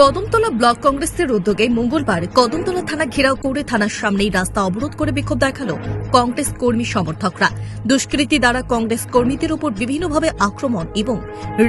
Kadamtala block কংগ্রেসের উদ্যোগে মঙ্গলবার কদমতলা থানা ঘেরাও করে থানার সামনেই রাস্তা অবরোধ করে বিক্ষোভ দেখাল কংগ্রেস কর্মী সমর্থকরা। দুষ্কৃতী দ্বারা কংগ্রেস কর্মীদের উপর বিভিন্নভাবে আক্রমণ এবং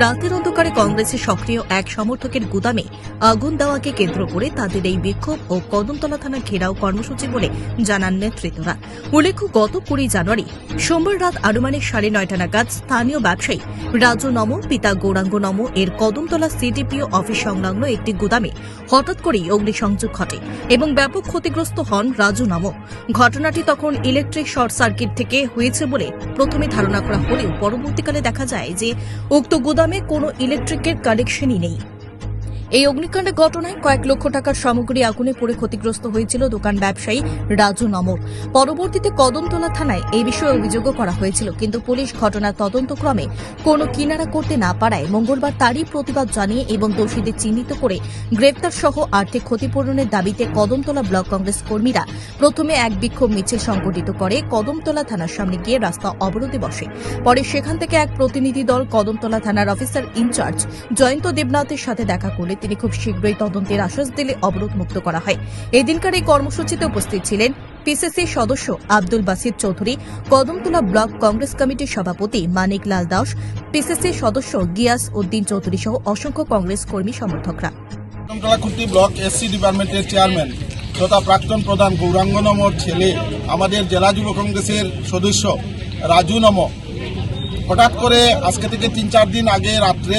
রাতের অন্ধকারে কংগ্রেসের সক্রিয় এক সমর্থকের গুদামে আগুন দেওয়াকে কেন্দ্র করে তাদের এই বিক্ষোভ ও কদমতলা থানা ঘেরাও কর্মসূচি বলে জানান নেতৃত্বরা। উল্লেখ্য, গত কুড়ি জানুয়ারি সোমবার রাত আনুমানিক সাড়ে নয়টা নাগাদ স্থানীয় ব্যবসায়ী রাজু নম, পিতা গৌরাঙ্গ নম এর কদমতলা সিডিপিও অফিস সংলগ্ন একটি গুদামে হঠাৎ করেই অগ্নিসংযোগ ঘটে এবং ব্যাপক ক্ষতিগ্রস্ত হন রাজু নামক। ঘটনাটি তখন ইলেকট্রিক শর্ট সার্কিট থেকে হয়েছে বলে প্রথমে ধারণা করা হলেও পরবর্তীকালে দেখা যায় যে, উক্ত গুদামে কোনো ইলেকট্রিকের কানেকশনই নেই। এই অগ্নিকাণ্ডের ঘটনায় কয়েক লক্ষ টাকার সামগ্রী আগুনে পড়ে ক্ষতিগ্রস্ত হয়েছিল দোকান ব্যবসায়ী রাজু নমর পরবর্তীতে কদমতলা থানায় এই বিষয়ে অভিযোগও করা হয়েছিল, কিন্তু পুলিশ ঘটনার তদন্তক্রমে কোনো কিনারা করতে না পারায় মঙ্গলবার তারই প্রতিবাদ জানিয়ে এবং দোষীদের চিহ্নিত করে গ্রেপ্তার সহ আর্থিক ক্ষতিপূরণের দাবিতে কদমতলা ব্লক কংগ্রেস কর্মীরা প্রথমে এক বিক্ষোভ মিছিল সংগঠিত করে কদমতলা থানার সামনে গিয়ে রাস্তা অবরোধে বসে। পরে সেখান থেকে এক প্রতিনিধি দল কদমতলা থানার অফিসার ইনচার্জ জয়ন্ত দেবনাথের সাথে দেখা করলে তিনি খুব শীঘ্রই তদন্তের আশ্বাস দিলে অবরোধ মুক্ত করা হয়। এদিনকার এই কর্মসূচিতে উপস্থিত ছিলেন পিসিসি সদস্য আব্দুল বাসির চৌধুরী, কদমতলা ব্লক কংগ্রেস কমিটির সভাপতি মানিক লাল দাস পিসিসি সদস্য গিয়াস উদ্দিন চৌধুরী সহ অসংখ্য কংগ্রেস কর্মী সমর্থকরা। ডিপার্টমেন্টের চেয়ারম্যান তথা প্রাক্তন প্রধান গৌরাঙ্গ নমর ছেলে, আমাদের জেলা যুব কংগ্রেসের সদস্য রাজু নম। হঠাৎ করে আজকে থেকে তিন চার দিন আগে রাত্রে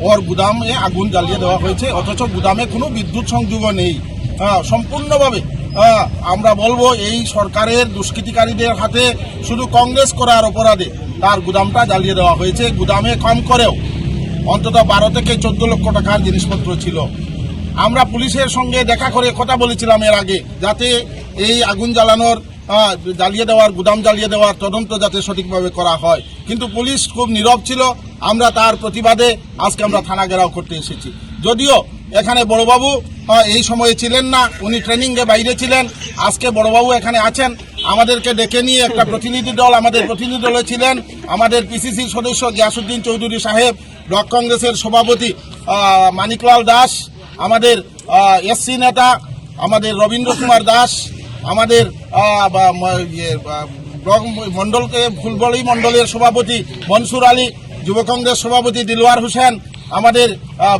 ওর গুদামে আগুন জ্বালিয়ে দেওয়া হয়েছে অথচ গুদামে কোনো বিদ্যুৎ সংযোগও নেই। হ্যাঁ, সম্পূর্ণভাবে। হ্যাঁ, আমরা বলব এই সরকারের দুষ্কৃতিকারীদের হাতে শুধু কংগ্রেস করার অপরাধে। তার গুদামটা জ্বালিয়ে দেওয়া হয়েছে গুদামে কম করেও। অন্তত বারো থেকে চোদ্দ লক্ষ টাকার জিনিসপত্র ছিল। আমরা পুলিশের সঙ্গে দেখা করে কথা বলেছিলাম এর আগে যাতে এই আগুন জ্বালানোর জ্বালিয়ে দেওয়ার, গুদাম জ্বালিয়ে দেওয়ার তদন্ত যাতে সঠিকভাবে করা হয়। কিন্তু পুলিশ খুব নীরব ছিল। আমরা তার প্রতিবাদে আজকে আমরা থানা ঘেরাও করতে এসেছি। যদিও এখানে বড়বাবু এই সময়ে ছিলেন না, উনি ট্রেনিংয়ে বাইরে ছিলেন। আজকে বড়বাবু এখানে আছেন। আমাদেরকে ডেকে নিয়ে একটা প্রতিনিধি দল, আমাদের প্রতিনিধি দলে ছিলেন। আমাদের পিসিসি সদস্য গিয়াসুদ্দিন চৌধুরী সাহেব, ব্লক কংগ্রেসের সভাপতি মানিকলাল দাস, আমাদের এসসি নেতা, আমাদের রবীন্দ্র কুমার দাস, আমাদের ইয়ে, ব্লক মন্ডলকে ফুলবড়ি মন্ডলের সভাপতি মনসুর আলী যুব কংগ্রেস সভাপতি দিলওয়ার হোসেন আমাদের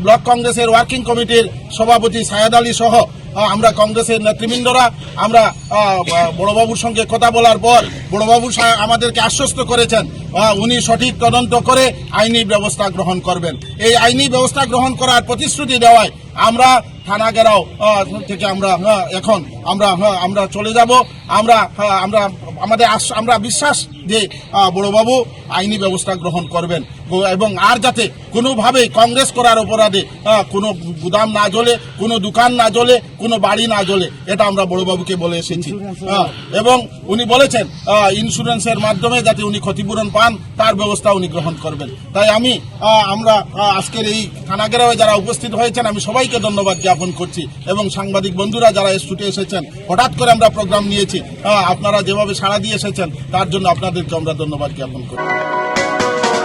ব্লক কংগ্রেসের ওয়ার্কিং কমিটির সভাপতি সায়াদ আলী সহ আমরা কংগ্রেসের নেতৃবৃন্দরা আমরা বড়বাবুর সঙ্গে কথা বলার পর বড়বাবু আমাদেরকে আশ্বস্ত করেছেন উনি সঠিক তদন্ত করে আইনি ব্যবস্থা গ্রহণ করবেন। এই আইনি ব্যবস্থা গ্রহণ করার প্রতিশ্রুতি দেওয়ায় আমরা থানা গেরাও থেকে আমরা এখন আমরা আমরা চলে যাব। আমরা আমরা, আমাদের আমরা বিশ্বাস যে বড়োবাবু আইনি ব্যবস্থা গ্রহণ করবেন। এবং আর যাতে কোনোভাবেই কংগ্রেস করার অপরাধে কোনো গুদাম না জ্বলে কোনো দোকান না জ্বলে কোনো বাড়ি না জ্বলে এটা আমরা বড়বাবুকে বলে এসেছি। এবং উনি বলেছেন ইন্স্যুরেন্সের মাধ্যমে যাতে উনি ক্ষতিপূরণ পান তার ব্যবস্থা উনি গ্রহণ করবেন। তাই আমি আমরা আজকের এই থানাগেরাওয়ে যারা উপস্থিত হয়েছেন আমি সবাইকে ধন্যবাদ জ্ঞাপন করছি এবং সাংবাদিক বন্ধুরা যারা ছুটে এসেছেন হঠাৎ করে আমরা প্রোগ্রাম নিয়েছি আপনারা যেভাবে সাড়া দিয়ে এসেছেন তার জন্য আপনাদেরকে আমরা ধন্যবাদ জ্ঞাপন করি